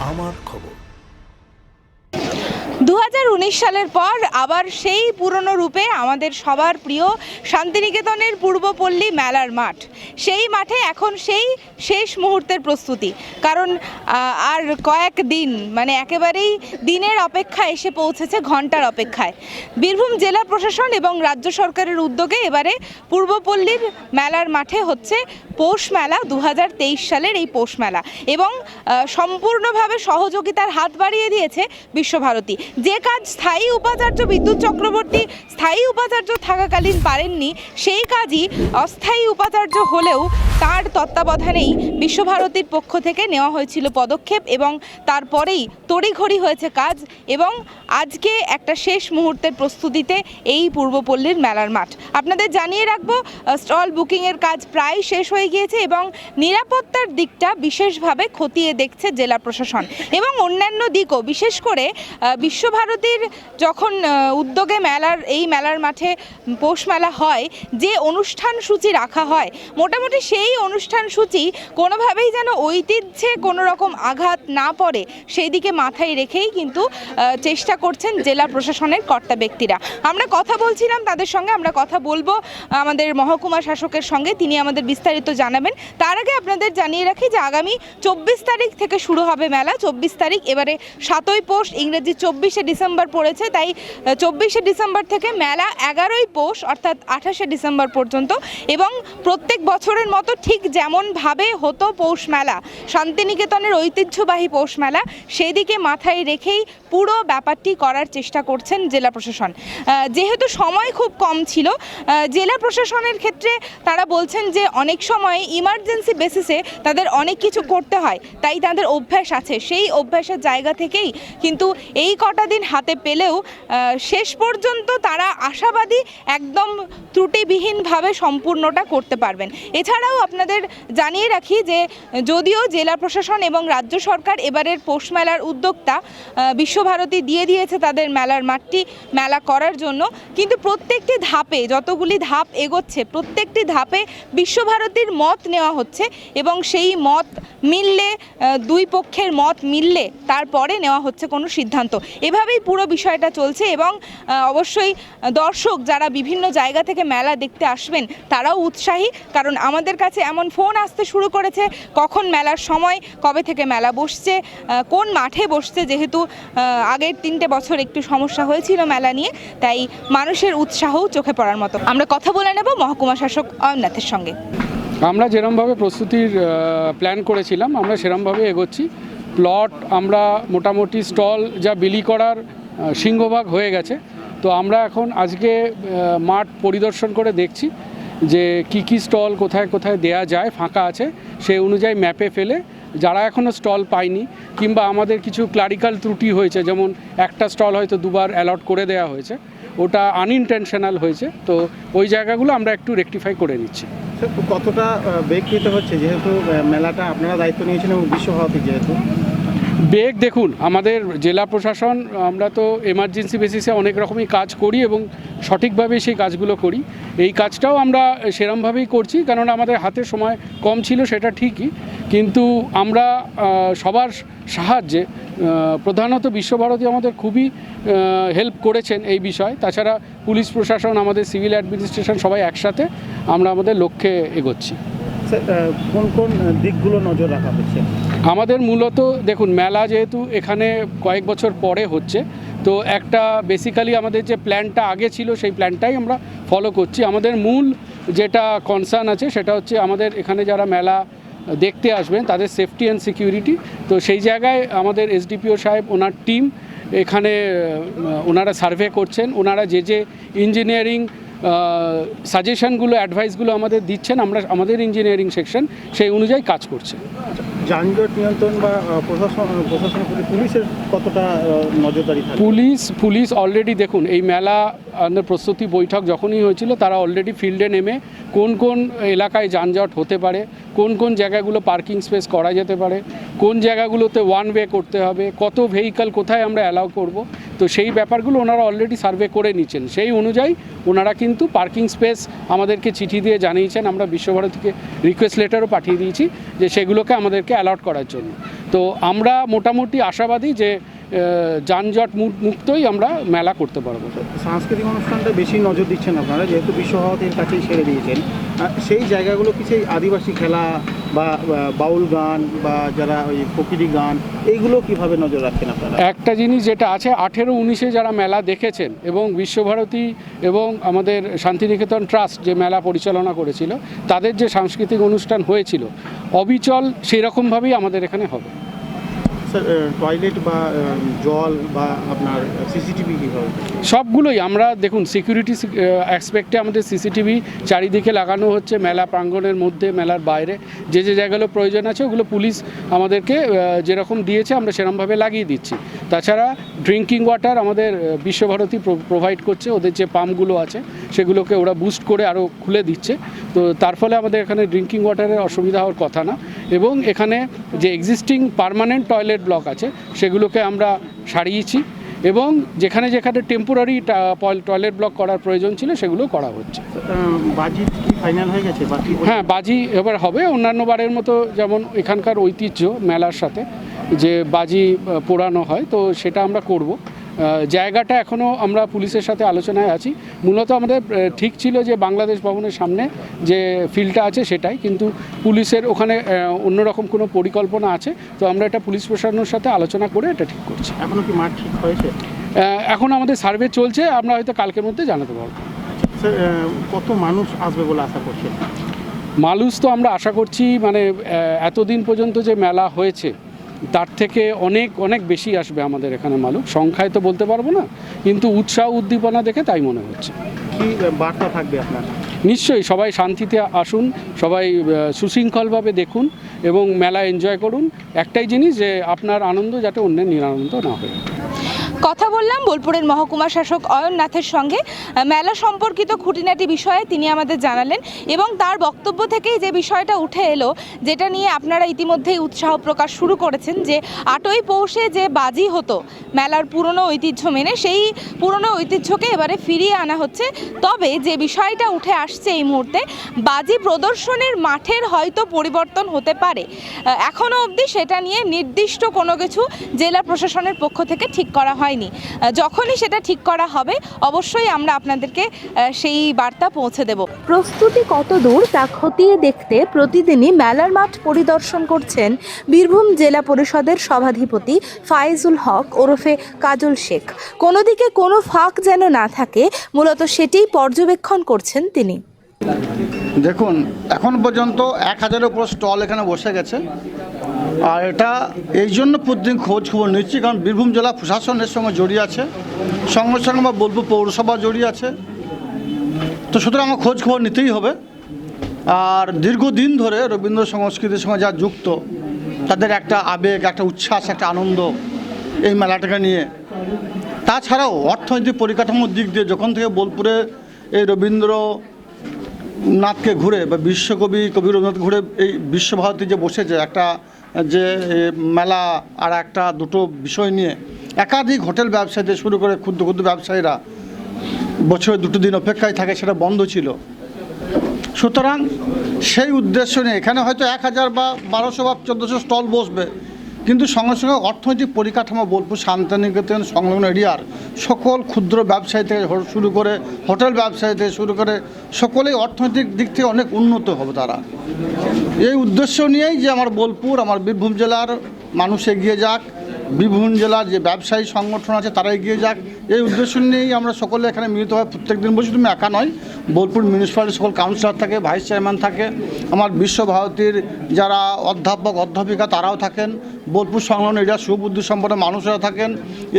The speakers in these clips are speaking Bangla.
আমার খবর। দু হাজার উনিশ সালের পর আবার সেই পুরনো রূপে আমাদের সবার প্রিয় শান্তিনিকেতনের পূর্বপল্লী মেলার মাঠ। সেই মাঠে এখন সেই শেষ মুহূর্তের প্রস্তুতি। কারণ আর কয়েক দিন মানে একেবারেই দিনের অপেক্ষা এসে পৌঁছেছে ঘণ্টার অপেক্ষায়। বীরভূম জেলা প্রশাসন এবং রাজ্য সরকারের উদ্যোগে এবারে পূর্বপল্লীর মেলার মাঠে হচ্ছে পৌষ মেলা দু হাজার তেইশ সালের এই পৌষ মেলা। এবং সম্পূর্ণভাবে সহযোগিতার হাত বাড়িয়ে দিয়েছে বিশ্বভারতী। যে কাজ স্থায়ী উপাচার্য বিদ্যুৎ চক্রবর্তী স্থায়ী উপাচার্য থাকাকালীন পারেননি, সেই কাজই অস্থায়ী উপাচার্য হলেও তার তত্ত্বাবধানেই বিশ্বভারতীর পক্ষ থেকে নেওয়া হয়েছিল পদক্ষেপ এবং তারপরেই তড়িঘড়ি হয়েছে কাজ এবং আজকে একটা শেষ মুহূর্তের প্রস্তুতিতে এই পূর্বপল্লীর মেলার মাঠ। আপনাদের জানিয়ে রাখব স্টল বুকিংয়ের কাজ প্রায় শেষ হয়ে গিয়েছে এবং নিরাপত্তার দিকটা বিশেষভাবে খতিয়ে দেখছে জেলা প্রশাসন এবং অন্যান্য দিকও। বিশেষ করে বিশ্বভারতীর যখন উদ্যোগে মেলার, এই মেলার মাঠে পৌষ মেলা হয়, যে অনুষ্ঠান সূচি রাখা হয়, মোটামুটি সেই অনুষ্ঠান সূচি কোনোভাবেই যেন ঐতিহ্যে কোনো রকম আঘাত না পড়ে সেই দিকে মাথায় রেখেই কিন্তু চেষ্টা করছেন জেলা প্রশাসনের কর্তা ব্যক্তিরা। আমরা কথা বলছিলাম তাদের সঙ্গে, আমরা কথা বলব আমাদের মহকুমা শাসকের সঙ্গে, তিনি আমাদের বিস্তারিত জানাবেন। তার আগে আপনাদের জানিয়ে রাখি যে আগামী চব্বিশ তারিখ থেকে শুরু হবে মেলা। চব্বিশ তারিখ এবারে সাতই পৌষ ইংরেজি চব্বিশে ডিসেম্বর পড়েছে, তাই চব্বিশে ডিসেম্বর থেকে মেলা এগারোই পৌষ অর্থাৎ আঠাশে ডিসেম্বর পর্যন্ত, এবং প্রত্যেক বছরের মতো ঠিক যেমনভাবে হতো পৌষ মেলা। শান্তিনিকেতনের ঐতিহ্যবাহী পৌষ মেলা সেদিকে মাথায় রেখেই পুরো ব্যাপারটি করার চেষ্টা করছেন জেলা প্রশাসন। যেহেতু সময় খুব কম ছিল জেলা প্রশাসনের ক্ষেত্রে তারা বলছেন যে অনেক সময় ইমার্জেন্সি বেসিসে তাদের অনেক কিছু করতে হয়, তাই তাদের অভ্যাস আছে। সেই অভ্যাসের জায়গা থেকেই কিন্তু এই কটা দিন হাতে পেলেও শেষ পর্যন্ত তারা আশাবাদী, একদম ত্রুটিবিহীনভাবে সম্পূর্ণটা করতে পারবেন। এছাড়াও আপনাদের জানিয়ে রাখি যে যদিও জেলা প্রশাসন এবং রাজ্য সরকার এবারের পৌষ মেলার উদ্যোক্তা বিশ্বভারতী দিয়ে দিয়েছে তাদের মেলার মাঠটি মেলা করার জন্য। কিন্তু প্রত্যেকটি ধাপে যতগুলি ধাপ এগোচ্ছে, প্রত্যেকটি ধাপে বিশ্বভারতীর মত নেওয়া হচ্ছে এবং সেই মত মিললে দুই পক্ষের মত মিললে তারপরে নেওয়া হচ্ছে কোনো সিদ্ধান্ত। এভাবেই পুরো বিষয়টা চলছে এবং অবশ্যই দর্শক যারা বিভিন্ন জায়গা থেকে মেলা দেখতে আসবেন, তারাও উৎসাহী। কারণ আমাদের কাছে এমন ফোন আসতে শুরু করেছে, কখন মেলার সময়, কবে থেকে মেলা বসছে কোন মাঠে বসছে, যেহেতু আগের তিনটে বছর একটু সমস্যা হয়েছিল মেলা নিয়ে, তাই মানুষের উৎসাহও চোখে পড়ার মতো। আমরা কথা বলে নেব মহকুমা শাসক অয়ননাথের সঙ্গে। আমরা যেরমভাবে প্রস্তুতির প্ল্যান করেছিলাম, আমরা সেরমভাবে এগোচ্ছি। প্লট আমরা মোটামুটি স্টল যা বিলি করার সিংহভাগ হয়ে গেছে। তো আমরা এখন আজকে মাঠ পরিদর্শন করে দেখছি। যে কি কি স্টল কোথায় কোথায় দেয়া যায়, ফাঁকা আছে, সেই অনুযায়ী ম্যাপে ফেলে যারা এখনও স্টল পায়নি কিংবা আমাদের কিছু ক্লারিক্যাল ত্রুটি হয়েছে, যেমন একটা স্টল হয়তো দুবার অ্যালট করে দেওয়া হয়েছে, ওটা আনইনটেনশনাল হয়েছে, তো ওই জায়গাগুলো আমরা একটু রেকটিফাই করে নিচ্ছি। কতটা বেগ পেতে হচ্ছে? যেহেতু মেলাটা আপনারা দায়িত্ব নিয়েছেন এবং বিশ্বভারতী যেহেতু বেগ দেখুন, আমাদের জেলা প্রশাসন, আমরা তো এমার্জেন্সি বেসিসে অনেক রকমই কাজ করি এবং সঠিকভাবে সেই কাজগুলো করি। এই কাজটাও আমরা সেরমভাবেই করছি কারণ আমাদের হাতে সময় কম ছিল সেটা ঠিকই। কিন্তু আমরা সবার সাহায্যে প্রধানত বিশ্বভারতী আমাদের খুবই হেল্প করেছেন এই বিষয়। তাছাড়া পুলিশ প্রশাসন, আমাদের সিভিল অ্যাডমিনিস্ট্রেশন সবাই একসাথে আমরা আমাদের লক্ষ্যে এগোচ্ছি। কোন কোন দিকগুলো নজর রাখা হচ্ছে? আমাদের মূলত, দেখুন, মেলা যেহেতু এখানে কয়েক বছর পরে হচ্ছে, তো একটা বেসিক্যালি আমাদের যে প্ল্যানটা আগে ছিল, সেই প্ল্যানটাই আমরা ফলো করছি। আমাদের মূল যেটা কনসার্ন আছে, সেটা হচ্ছে আমাদের এখানে যারা মেলা দেখতে আসবেন, তাদের সেফটি অ্যান্ড সিকিউরিটি তো সেই জায়গায় আমাদের এসডিপিও সাহেব, ওনার টিম এখানে ওনারা সার্ভে করছেন। ওনারা যে যে ইঞ্জিনিয়ারিং সাজেশনগুলো অ্যাডভাইসগুলো আমাদের দিচ্ছেন আমরা আমাদের ইঞ্জিনিয়ারিং সেকশন সেই অনুযায়ী কাজ করছে। যানজট নিয়ন্ত্রণ বা প্রশাসন প্রশাসন পুলিশের কতটা নজরদারি পুলিশ পুলিশ অলরেডি দেখুন এই মেলা প্রস্তুতি বৈঠক যখনই হয়েছিল তারা অলরেডি ফিল্ডে নেমে কোন কোন এলাকায় যানজট হতে পারে কোন কোন জায়গাগুলো পার্কিং স্পেস করা যেতে পারে কোন জায়গাগুলোতে ওয়ান ওয়ে করতে হবে কত ভেহিকল কোথায় আমরা অ্যালাউ করব তো সেই ব্যাপারগুলো ওনারা অলরেডি সার্ভে করে নিচ্ছেন। সেই অনুযায়ী ওনারা কিন্তু পার্কিং স্পেস আমাদেরকে চিঠি দিয়ে জানিয়েছেন। আমরা বিশ্বভারতীকে রিকোয়েস্ট লেটারও পাঠিয়ে দিয়েছি যে সেগুলোকে আমাদেরকে অ্যালট করার জন্য। তো আমরা মোটামুটি আশাবাদী যে যানজট মুক্তই আমরা মেলা করতে পারব। সাংস্কৃতিক অনুষ্ঠানটা বেশি নজর দিচ্ছেন আপনারা যেহেতু বিশ্বভারতীর কাছেই ছেড়ে দিয়েছেন। সেই জায়গাগুলো কি সেই আদিবাসী খেলা বা বাউল গান বা যারা ওই ফকিরি গান এইগুলো কীভাবে নজর রাখছেন আপনারা? একটা জিনিস যেটা আছে আঠেরো উনিশে যারা মেলা দেখেছেন এবং বিশ্বভারতী এবং আমাদের শান্তিনিকেতন ট্রাস্ট যে মেলা পরিচালনা করেছিল তাদের যে সাংস্কৃতিক অনুষ্ঠান হয়েছিল অবিচল সেই রকমভাবেই আমাদের এখানে হবে। টয়লেট বা জল বা আপনার সিসিটিভি কীভাবে? সবগুলোই আমরা দেখুন সিকিউরিটি অ্যাসপেক্টে আমাদের সিসিটিভি চারিদিকে লাগানো হচ্ছে, মেলা প্রাঙ্গণের মধ্যে, মেলার বাইরে। যে যে জায়গাগুলো প্রয়োজন আছে, ওগুলো পুলিশ আমাদেরকে যেরকম দিয়েছে, আমরা সেরকমভাবে লাগিয়ে দিচ্ছি। তাছাড়া ড্রিঙ্কিং ওয়াটার আমাদের বিশ্বভারতী প্রোভাইড করছে, ওদের যে পাম্পগুলো আছে, সেগুলোকে ওরা বুস্ট করে আরও খুলে দিচ্ছে। তো তার ফলে আমাদের এখানে ড্রিঙ্কিং ওয়াটারের অসুবিধা হওয়ার কথা না। এবং এখানে যে এক্সিস্টিং পার্মানেন্ট টয়লেট ব্লক আছে সেগুলোকে আমরা সারিয়েছি এবং যেখানে যেখানে টেম্পোরারি টয়লেট ব্লক করার প্রয়োজন ছিল সেগুলো করা হচ্ছে। বাজি ফাইনাল হয়ে গেছে? হ্যাঁ বাজি এবার হবে। অন্যান্য বারের মতো যেমন এখানকার ঐতিহ্য মেলার সাথে যে বাজি পোড়ানো হয় তো সেটা আমরা করব। জায়গাটা এখনও আমরা পুলিশের সাথে আলোচনায় আছি। মূলত আমাদের ঠিক ছিল যে বাংলাদেশ ভবনের সামনে যে ফিল্ডটা আছে সেটাই কিন্তু পুলিশের ওখানে অন্যরকম কোনো পরিকল্পনা আছে। তো আমরা এটা পুলিশ প্রশাসনের সাথে আলোচনা করে এটা ঠিক করছি। এখনও কি মাঠ ঠিক হয়েছে? এখন আমাদের সার্ভে চলছে আমরা হয়তো কালকের মধ্যে জানাতে পারব। কত মানুষ আসবে বলে আশা করছেন? মালুস তো আমরা আশা করছি মানে এতদিন পর্যন্ত যে মেলা হয়েছে তার থেকে অনেক অনেক বেশি আসবে আমাদের এখানে মালুক। সংখ্যায় তো বলতে পারব না কিন্তু উৎসাহ উদ্দীপনা দেখে তাই মনে হচ্ছে। কি বার্তা থাকবে আপনার? নিশ্চয়ই সবাই শান্তিতে আসুন সবাই সুশৃঙ্খলভাবে দেখুন এবং মেলা এনজয় করুন। একটাই জিনিস যে আপনার আনন্দ যাতে অন্যের নিরানন্দ না হয়। কথা বললাম বোলপুরের মহকুমা শাসক অয়ন নাথের সঙ্গে মেলা সম্পর্কিত খুঁটিনাটি বিষয়ে তিনি আমাদের জানালেন এবং তার বক্তব্য থেকেই যে বিষয়টা উঠে এলো যেটা নিয়ে আপনারা ইতিমধ্যেই উৎসাহ প্রকাশ শুরু করেছেন যে আটই পৌষে যে বাজি হতো মেলার পুরনো ঐতিহ্য মেনে সেই পুরনো ঐতিহ্যকে এবারে ফিরিয়ে আনা হচ্ছে। তবে যে বিষয়টা উঠে আসছে এই মুহূর্তে বাজি প্রদর্শনের মাঠের হয়তো পরিবর্তন হতে পারে। আহ, এখনও অবধি সেটা নিয়ে নির্দিষ্ট কোনো কিছু জেলা প্রশাসনের পক্ষ থেকে ঠিক করা হয়নি। আহ, যখনই সেটা ঠিক করা হবে অবশ্যই আমরা আপনাদেরকে সেই বার্তা পৌঁছে দেব। প্রস্তুতি কত দূর তা খতিয়ে দেখতে প্রতিদিনই মেলার মাঠ পরিদর্শন করছেন বীরভূম জেলা পরিষদের সভাধিপতি ফাইজুল হক ওরফে কাজল শেখ। কোনো দিকে কোনো ফাঁক যেন না থাকে মূলত সেটিই পর্যবেক্ষণ করছেন তিনি। দেখুন এখন পর্যন্ত এক হাজারের উপর স্টল এখানে বসে গেছে। আর এটা এই জন্য প্রতিদিন খোঁজ খবর নিচ্ছি, কারণ বীরভূম জেলা প্রশাসনের সঙ্গে জড়িয়ে আছে, সঙ্গে সঙ্গে বা বোলপুর পৌরসভা জড়িয়ে আছে। তো সুতরাং আমার খোঁজ খবর নিতেই হবে। আর দীর্ঘদিন ধরে রবীন্দ্র সংস্কৃতির সঙ্গে যা যুক্ত, তাদের একটা আবেগ, একটা উচ্ছ্বাস, একটা আনন্দ এই মেলাটাকে নিয়ে। তাছাড়াও অর্থনৈতিক পরিকাঠামোর দিক দিয়ে যখন থেকে বোলপুরে এই রবীন্দ্র নাথকে ঘুরে বা বিশ্বকবি কবি রবীন্দ্রনাথ ঘুরে এই বিশ্বভারতী যে বসেছে, একটা যে মেলা আর একটা দুটো বিষয় নিয়ে একাধিক হোটেল ব্যবসায়ীদের শুরু করে ক্ষুদ্র ক্ষুদ্র ব্যবসায়ীরা বছরে দুটো দিন অপেক্ষায় থাকে, সেটা বন্ধ ছিল। সুতরাং সেই উদ্দেশ্য নিয়ে এখানে হয়তো এক হাজার বা বারোশো বা চোদ্দোশো স্টল বসবে। কিন্তু সঙ্গে সঙ্গে অর্থনৈতিক পরিকাঠামো, বোলপুর শান্তিনিকেতন সংলগ্ন এরিয়ার সকল ক্ষুদ্র ব্যবসায়ী থেকে শুরু করে হোটেল ব্যবসায়ী থেকে শুরু করে সকলেই অর্থনৈতিক দিক থেকে অনেক উন্নত হবে তারা। এই উদ্দেশ্য নিয়েই যে আমার বোলপুর, আমার বীরভূম জেলার মানুষ এগিয়ে যাক। বীরভূম জেলার যে ব্যবসায়ী সংগঠন আছে, তারা এগিয়ে যাক। এই উদ্দেশ্য নিয়েই আমরা সকলে এখানে মিলিত হয় প্রত্যেক দিন বলছি তুমি একা নয়, বোলপুর মিউনিসিপ্যালিটি সকল কাউন্সিলর থাকে ভাইস চেয়ারম্যান থাকে, আমার বিশ্বভারতীর যারা অধ্যাপক, অধ্যাপিকা, তারাও থাকেন। বোলপুর সংলগ্ন এরিয়া সুবুদ্ধি সম্পন্ন মানুষরা থাকেন।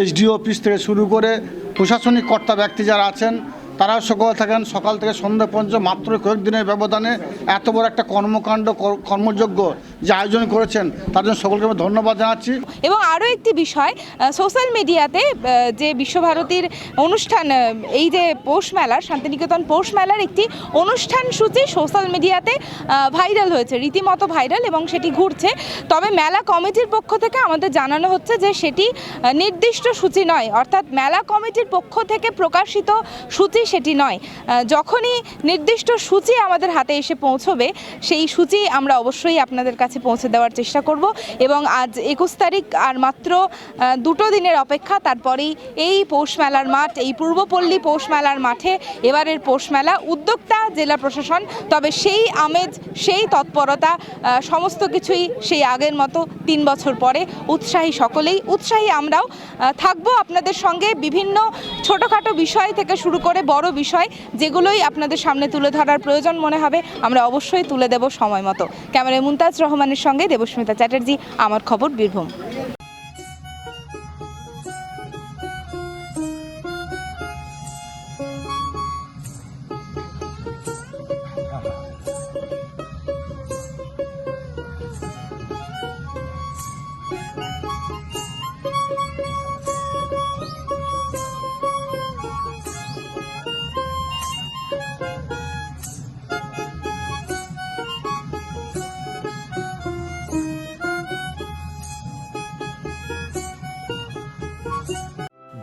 এসডিও অফিস থেকে শুরু করে প্রশাসনিক কর্তা ব্যক্তি যারা আছেন তারাও সকল থাকেন, সকাল থেকে সন্ধ্যা পর্যন্ত মাত্র কয়েকদিনের ব্যবধানে এত বড় একটা কর্মকাণ্ড, কর- কর্মযজ্ঞ যে আয়োজন করেছেন, তার জন্য সকলকে আমি ধন্যবাদ জানাচ্ছি। এবং আরও একটি বিষয় সোশ্যাল মিডিয়াতে যে বিশ্বভারতীর অনুষ্ঠান এই যে পৌষ মেলার শান্তিনিকেতন পৌষ মেলার একটি অনুষ্ঠান সূচি সোশ্যাল মিডিয়াতে ভাইরাল হয়েছে, রীতিমতো ভাইরাল এবং সেটি ঘুরছে। তবে মেলা কমিটির পক্ষ থেকে আমাদের জানানো হচ্ছে যে সেটি নির্দিষ্ট সূচি নয়, অর্থাৎ মেলা কমিটির পক্ষ থেকে প্রকাশিত সূচি সেটি নয়। যখনই নির্দিষ্ট সূচি আমাদের হাতে এসে পৌঁছবে, সেই সূচি আমরা অবশ্যই আপনাদের কাছে পৌঁছে দেওয়ার চেষ্টা করব এবং আজ একুশ তারিখ আর মাত্র দুটো দিনের অপেক্ষা। তারপরেই এই পৌষ মেলার মাঠ, এই পূর্বপল্লী পৌষ মেলার মাঠে এবারের পৌষ মেলা। উদ্যোক্তা জেলা প্রশাসন, তবে সেই আমেজ, সেই তৎপরতা সমস্ত কিছুই সেই আগের মতো তিন বছর পরে। উৎসাহী সকলেই, উৎসাহী আমরাও থাকব আপনাদের সঙ্গে। বিভিন্ন ছোটোখাটো বিষয় থেকে শুরু করে বড় বিষয় যেগুলোই আপনাদের সামনে তুলে ধরার প্রয়োজন মনে হবে, আমরা অবশ্যই তুলে দেব সময় মতো। ক্যামেরায় মুমতাজ রহমানের সঙ্গে দেবস্মিতা চ্যাটার্জি, আমার খবর বীরভূম।